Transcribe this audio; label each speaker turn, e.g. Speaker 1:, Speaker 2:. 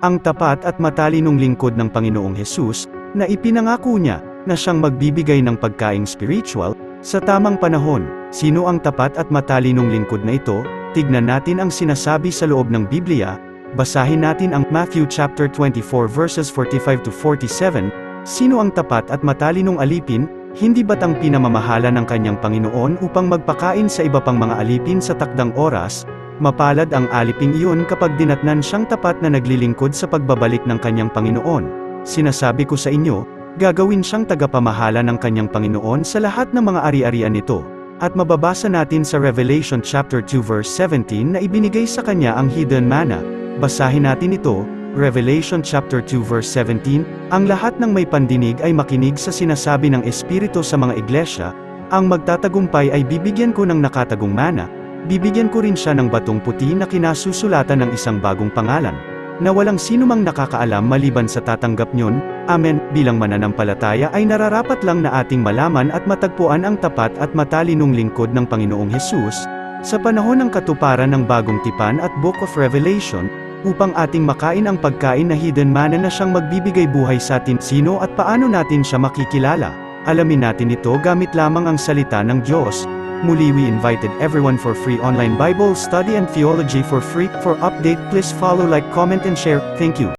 Speaker 1: ang tapat at matalinong lingkod ng Panginoong Hesus, na ipinangako niya, na siyang magbibigay ng pagkaing spiritual, sa tamang panahon. Sino ang tapat at matalinong lingkod na ito? Tignan natin ang sinasabi sa loob ng Biblia, basahin natin ang Matthew chapter 24 verses 45 to 47, Sino ang tapat at matalinong alipin, hindi ba't ang pinamamahala ng kanyang Panginoon upang magpakain sa iba pang mga alipin sa takdang oras, Mapalad ang aliping iyon kapag dinatnan siyang tapat na naglilingkod sa pagbabalik ng kanyang Panginoon. Sinasabi ko sa inyo, gagawin siyang tagapamahala ng kanyang Panginoon sa lahat ng mga ari-arian nito. At mababasa natin sa Revelation chapter 2 verse 17 na ibinigay sa kanya ang hidden manna. Basahin natin ito, Revelation chapter 2 verse 17, ang lahat ng may pandinig ay makinig sa sinasabi ng Espiritu sa mga iglesia, ang magtatagumpay ay bibigyan ko ng nakatagong mana, Bibigyan ko rin siya ng batong puti na kinasusulatan ng isang bagong pangalan, na walang sino mang nakakaalam maliban sa tatanggap nyon, Amen, bilang mananampalataya ay nararapat lang na ating malaman at matagpuan ang tapat at matalinong lingkod ng Panginoong Hesus, sa panahon ng katuparan ng bagong tipan at Book of Revelation, upang ating makain ang pagkain na hidden manna na siyang magbibigay buhay sa atin, sino at paano natin siya makikilala. Alamin natin ito gamit lamang ang salita ng Diyos, Muli we invited everyone for free online Bible study and theology for free. For update please follow like comment and share. Thank you.